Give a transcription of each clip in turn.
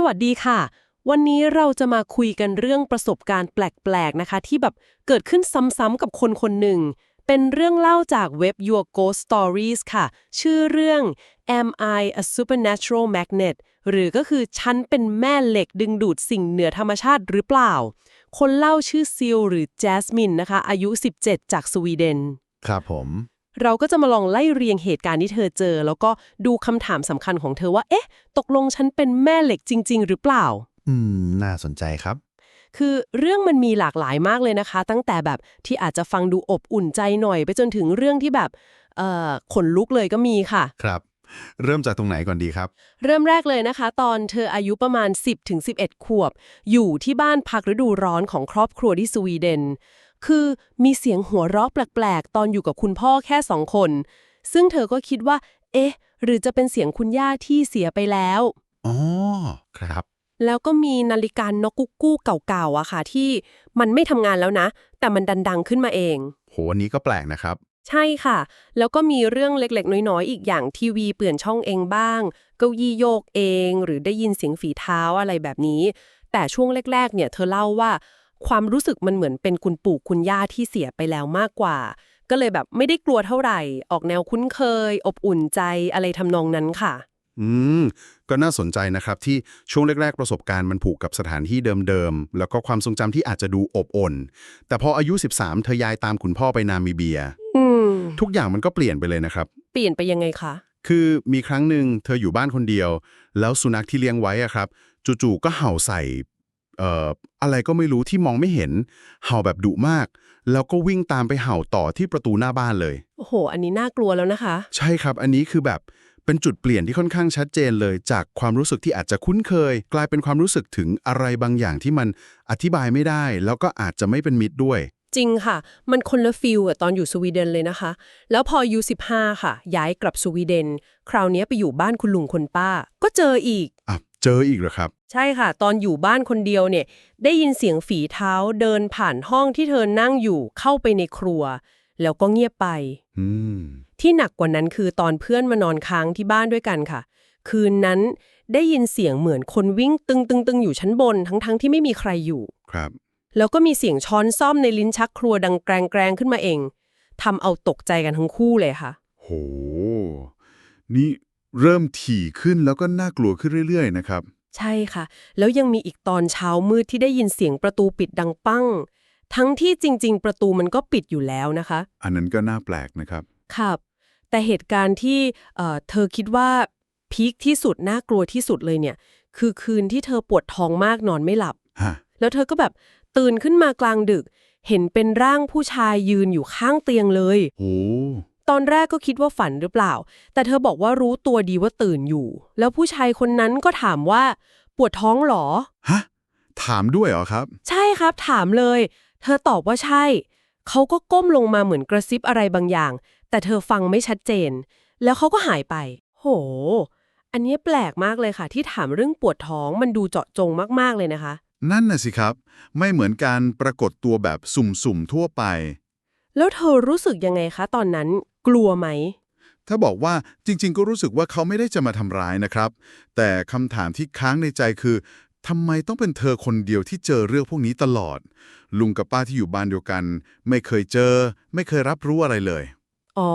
สวัสดีค่ะ วันนี้เราจะมาคุยกันเรื่องประสบการณ์แปลกๆนะคะ ที่แบบเกิดขึ้นซ้ำๆกับคนคนหนึ่ง เป็นเรื่องเล่าจากเว็บ Your Ghost Stories ค่ะ ชื่อเรื่อง Am I a Supernatural Magnet หรือก็คือฉันเป็นแม่เหล็กดึงดูดสิ่งเหนือธรรมชาติหรือเปล่า คนเล่าชื่อซิลหรือแจสมินนะคะ อายุ 17 จากสวีเดน ครับผม เราก็จะมาลองไล่เรียงเหตุการณ์ที่เธอเจอ แล้วก็ดูคำถามสำคัญของเธอว่า เอ๊ะ ตกลงฉันเป็นแม่เหล็กจริง ๆ หรือเปล่า อืม น่าสนใจครับ คือเรื่องมันมีหลากหลายมากเลยนะคะ ตั้งแต่แบบที่อาจจะฟังดูอบอุ่นใจหน่อย ไปจนถึงเรื่องที่แบบเอ่อขนลุกเลยก็มีค่ะ ครับ เริ่มจากตรงไหนก่อนดีครับ เริ่มแรกเลยนะคะ ตอนเธออายุประมาณ 10ถึง11 ขวบ อยู่ที่บ้านพักฤดูร้อนของครอบครัวที่สวีเดน คือมีเสียงหัวเราะแปลกๆ ตอนอยู่กับคุณพ่อแค่สองคน ซึ่งเธอก็คิดว่า เอ๊ะ หรือจะเป็นเสียงคุณย่าที่เสียไปแล้ว อ๋อ ครับ แล้วก็มีนาฬิกานกกุ๊กกู้เก่าๆอะค่ะ ที่มันไม่ทำงานแล้วนะ แต่มันดันดังขึ้นมาเอง โหอันนี้ก็แปลกนะครับ ใช่ค่ะ แล้วก็มีเรื่องเล็กๆ น้อยๆ อีกอย่างทีวีเปลี่ยนช่องเองบ้าง เก้าอี้โยกเอง หรือได้ยินเสียงฝีเท้าอะไรแบบนี้ แต่ช่วงแรกๆ เนี่ย เธอเล่าว่า ความรู้สึกมันเหมือนเป็นคุณปู่คุณย่าที่เสียไปแล้วมากกว่า ก็เลยแบบไม่ได้กลัวเท่าไหร่ ออกแนวคุ้นเคย อบอุ่นใจอะไรทำนองนั้นค่ะ อืม ก็น่าสนใจนะครับที่ช่วงแรก ๆ ประสบการณ์มันผูกกับสถานที่เดิมๆ แล้วก็ความทรงจำที่อาจจะดูอบอุ่น แต่พออายุ 13 เธอย้ายตามคุณพ่อไปนามิเบีย อืม ทุกอย่างมันก็เปลี่ยนไปเลยนะครับ เปลี่ยนไปยังไงคะ คือมีครั้งหนึ่งเธออยู่บ้านคนเดียว แล้วสุนัขที่เลี้ยงไว้อะครับ จู่ๆก็เห่าใส่เอ่ออะไรก็ไม่รู้ที่มองไม่เห็น เห่าแบบดุมาก แล้วก็วิ่งตามไปเห่าต่อที่ประตูหน้าบ้านเลย โอ้โห อันนี้น่ากลัวแล้วนะคะ ใช่ครับ อันนี้คือแบบเป็นจุดเปลี่ยนที่ค่อนข้างชัดเจนเลย จากความรู้สึกที่อาจจะคุ้นเคย กลายเป็นความรู้สึกถึงอะไรบางอย่างที่มันอธิบายไม่ได้ แล้วก็อาจจะไม่เป็นมิตรด้วย จริงค่ะ มันคนละฟิลอะตอนอยู่สวีเดนเลยนะคะ แล้วพออายุ15ค่ะ ย้ายกลับสวีเดน คราวนี้ไปอยู่บ้านคุณลุงคนป้า ก็เจออีกอะ เจออีกเหรอครับ ใช่ค่ะ ตอนอยู่บ้านคนเดียวเนี่ย ได้ยินเสียงฝีเท้าเดินผ่านห้องที่เธอนั่งอยู่เข้าไปในครัว แล้วก็เงียบไป อืม ที่หนักกว่านั้นคือตอนเพื่อนมานอนค้างที่บ้านด้วยกันค่ะ คืนนั้นได้ยินเสียงเหมือนคนวิ่งตึงตึงตึงอยู่ชั้นบนทั้งๆที่ไม่มีใครอยู่ ครับ แล้วก็มีเสียงช้อนซ่อมในลิ้นชักครัวดังแกรงๆขึ้นมาเองทำเอาตกใจกันทั้งคู่เลยค่ะ โห นี่ เริ่มถี่ขึ้นแล้วก็น่ากลัวขึ้นเรื่อยๆนะครับ ใช่ค่ะ แล้วยังมีอีกตอนเช้ามืดที่ได้ยินเสียงประตูปิดดังปั้ง ทั้งที่จริง ๆ ประตูมันก็ปิดอยู่แล้วนะคะ อันนั้นก็น่าแปลกนะครับ ครับ แต่เหตุการณ์ที่เอ่อเธอคิดว่าพีคที่สุดน่ากลัวที่สุดเลยเนี่ย คือคืนที่เธอปวดท้องมากนอนไม่หลับฮะแล้วเธอก็แบบตื่นขึ้นมากลางดึก เห็นเป็นร่างผู้ชายยืนอยู่ข้างเตียงเลยโห ตอนแรกก็คิดว่าฝันหรือเปล่า แต่เธอบอกว่ารู้ตัวดีว่าตื่นอยู่ แล้วผู้ชายคนนั้นก็ถามว่า ปวดท้องหรอ ฮะ ถามด้วยเหรอครับ ใช่ครับ ถามเลย เธอตอบว่าใช่ เขาก็ก้มลงมาเหมือนกระซิบอะไรบางอย่าง แต่เธอฟังไม่ชัดเจน แล้วเขาก็หายไป โห อันนี้แปลกมากเลยค่ะ ที่ถามเรื่องปวดท้องมันดูเจาะจงมากๆเลยนะคะ นั่นน่ะสิครับ ไม่เหมือนการปรากฏตัวแบบสุ่มๆทั่วไปแล้วเธอรู้สึกยังไงคะ ตอนนั้น กลัวไหม ถ้าบอกว่าจริง ๆ ก็รู้สึกว่าเขาไม่ได้จะมาทำร้ายนะครับ แต่คำถามที่ค้างในใจคือทำไมต้องเป็นเธอคนเดียวที่เจอเรื่องพวกนี้ตลอด ลุงกับป้าที่อยู่บ้านเดียวกัน ไม่เคยเจอ ไม่เคยรับรู้อะไรเลย อ๋อ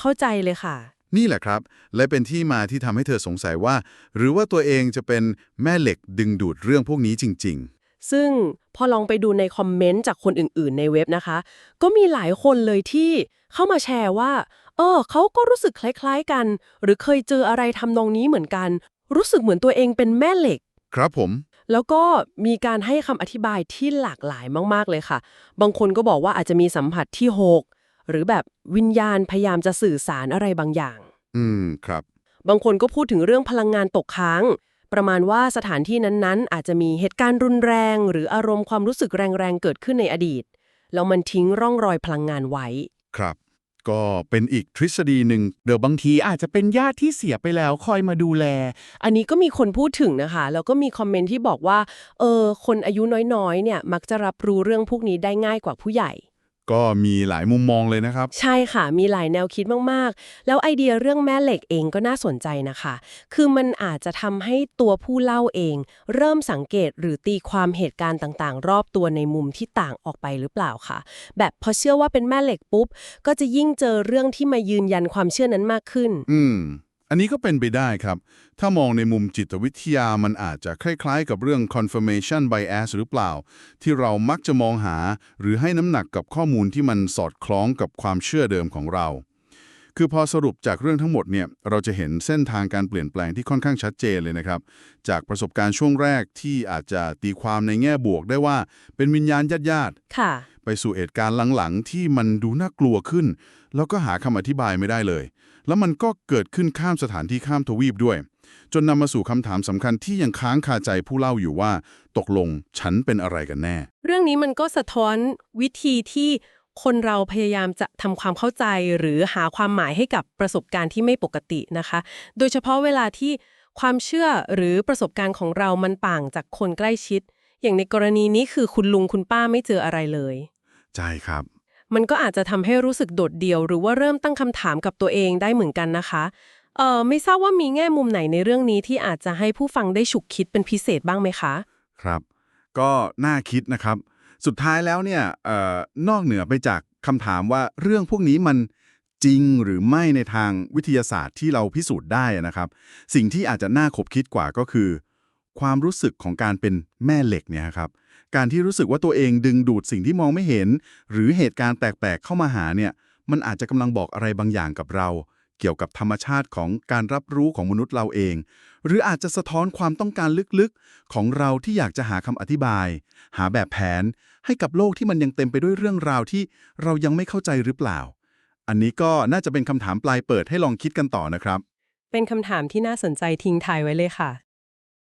เข้าใจเลยค่ะ นี่แหละครับ และเป็นที่มาที่ทำให้เธอสงสัยว่า หรือว่าตัวเองจะเป็นแม่เหล็กดึงดูดเรื่องพวกนี้จริง ซึ่งพอลองไปดูในคอมเมนต์จากคนอื่นๆ ในเว็บนะคะ ก็มีหลายคนเลยที่เข้ามาแชร์ว่า เออเขาก็รู้สึกคล้ายๆกัน หรือเคยเจออะไรทำนองนี้เหมือนกัน รู้สึกเหมือนตัวเองเป็นแม่เหล็กๆครับผม แล้วก็มีการให้คำอธิบายที่หลากหลายมากๆเลยค่ะ บางคนก็บอกว่าอาจจะมีสัมผัสที่หกหรือแบบวิญญาณพยายามจะสื่อสารอะไรบางอย่าง อืม ครับ บางคนก็พูดถึงเรื่องพลังงานตกค้าง ประมาณว่าสถานที่นั้นๆ อาจจะมีเหตุการณ์รุนแรง หรืออารมณ์ความรู้สึกแรงๆ เกิดขึ้นในอดีต แล้วมันทิ้งร่องรอยพลังงานไว้ ครับ ก็เป็นอีกทฤษฎีหนึ่ง เดี๋ยวบางทีอาจจะเป็นญาติที่เสียไปแล้วคอยมาดูแล อันนี้ก็มีคนพูดถึงนะคะ แล้วก็มีคอมเมนต์ที่บอกว่า เออ คนอายุน้อยๆ เนี่ย มักจะรับรู้เรื่องพวกนี้ได้ง่ายกว่าผู้ใหญ่ ก็มีหลายมุมมองเลยนะครับ ใช่ค่ะ มีหลายแนวคิดมาก ๆ แล้วไอเดียเรื่องแม่เหล็กเองก็น่าสนใจนะคะ คือมันอาจจะทำให้ตัวผู้เล่าเอง เริ่มสังเกตหรือตีความเหตุการณ์ต่างๆ รอบตัวในมุมที่ต่างออกไปหรือเปล่าค่ะ แบบพอเชื่อว่าเป็นแม่เหล็กปุ๊บ ก็จะยิ่งเจอเรื่องที่มายืนยันความเชื่อนั้นมากขึ้น อืม อันนี้ก็เป็นไปได้ครับ ถ้ามองในมุมจิตวิทยามันอาจจะคล้ายๆ กับเรื่อง confirmation bias หรือเปล่า ที่เรามักจะมองหา หรือให้น้ำหนักกับข้อมูลที่มันสอดคล้องกับความเชื่อเดิมของเรา คือพอสรุปจากเรื่องทั้งหมดเนี่ยเราจะเห็นเส้นทางการเปลี่ยนแปลงที่ค่อนข้างชัดเจนเลยนะครับ จากประสบการณ์ช่วงแรกที่อาจจะตีความในแง่บวกได้ว่า เป็นวิญญาณญาติๆค่ะไปสู่เหตุการณ์หลังๆ ที่มันดูน่ากลัวขึ้น แล้วก็หาคำอธิบายไม่ได้เลย แล้วมันก็เกิดขึ้นข้ามสถานที่ข้ามทวีปด้วย จนนำมาสู่คำถามสำคัญที่ยังค้างคาใจผู้เล่าอยู่ว่า ตกลงฉันเป็นอะไรกันแน่ เรื่องนี้มันก็สะท้อนวิธีที่คนเราพยายามจะทำความเข้าใจหรือหาความหมายให้กับประสบการณ์ที่ไม่ปกตินะคะ โดยเฉพาะเวลาที่ความเชื่อหรือประสบการณ์ของเรามันต่างจากคนใกล้ชิด อย่างในกรณีนี้คือคุณลุงคุณป้าไม่เจออะไรเลย ใช่ครับ มันก็อาจจะทำให้รู้สึกโดดเดี่ยว หรือว่าเริ่มตั้งคำถามกับตัวเองได้เหมือนกันนะคะเอ่อไม่ทราบว่ามีแง่มุมไหนในเรื่องนี้ที่อาจจะให้ผู้ฟังได้ฉุกคิดเป็นพิเศษบ้างไหมคะ ครับ ก็น่าคิดนะครับ สุดท้ายแล้วเนี่ยเอ่อนอกเหนือไปจากคำถามว่าเรื่องพวกนี้มันจริงหรือไม่ในทางวิทยาศาสตร์ที่เราพิสูจน์ได้นะครับ สิ่งที่อาจจะน่าขบคิดกว่าก็คือ ความรู้สึกของการเป็นแม่เหล็กเนี่ยครับ การที่รู้สึกว่าตัวเองดึงดูดสิ่งที่มองไม่เห็น หรือเหตุการณ์แปลกๆเข้ามาหาเนี่ย มันอาจจะกำลังบอกอะไรบางอย่างกับเรา เกี่ยวกับธรรมชาติของการรับรู้ของมนุษย์เราเอง หรืออาจจะสะท้อนความต้องการลึกๆ ของเราที่อยากจะหาคำอธิบาย หาแบบแผน ให้กับโลกที่มันยังเต็มไปด้วยเรื่องราวที่เรายังไม่เข้าใจหรือเปล่า อันนี้ก็น่าจะเป็นคำถามปลายเปิดให้ลองคิดกันต่อนะครับ เป็นคำถามที่น่าสนใจทิ้งทายไว้เลยค่ะ